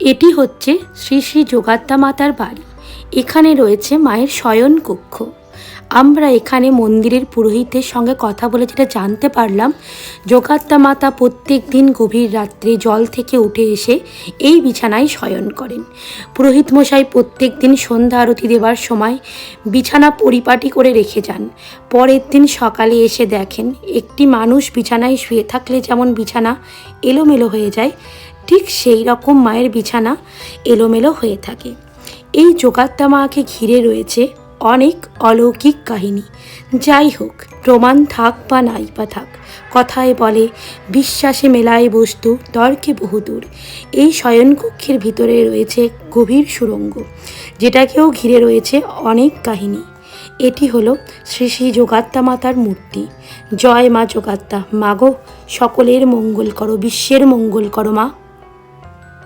এটি হচ্ছে শ্রী শ্রী যোগাত্তা মাতার বাড়ি। এখানে রয়েছে মায়ের শয়ন কক্ষ। আমরা এখানে মন্দিরের পুরোহিতের সঙ্গে কথা বলে যেটা জানতে পারলাম যোগাত্তা মাতা প্রত্যেক দিন গভীর রাত্রে জল থেকে উঠে এসে এই বিছানায় শয়ন করেন। পুরোহিত মশাই প্রত্যেক দিন সন্ধ্যা আরতি দেওয়ার সময় বিছানা পরিপাটি করে রেখে যান। পরের দিন সকালে এসে দেখেন একটি মানুষ বিছানায় শুয়ে থাকলে যেমন বিছানা এলোমেলো হয়ে যায় ঠিক সেই রকম মায়ের বিছানা এলোমেলো হয়ে থাকে। এই যোগাত্তা মাকে ঘিরে রয়েছে অনেক অলৌকিক কাহিনী। যাই হোক, প্রমাণ থাক বা নাই বা থাক, কথায় বলে, বিশ্বাসে মেলায় বস্তু, তর্কে বহুদূর। এই শয়নকক্ষের ভিতরে রয়েছে গভীর সুড়ঙ্গ যেটাকেও ঘিরে রয়েছে অনেক কাহিনী। এটি হলো শ্রী শ্রী যোগাত্তা মাতার মূর্তি। জয় মা যোগাত্তা মাগো সকলের মঙ্গল করো, বিশ্বের মঙ্গল করো মা।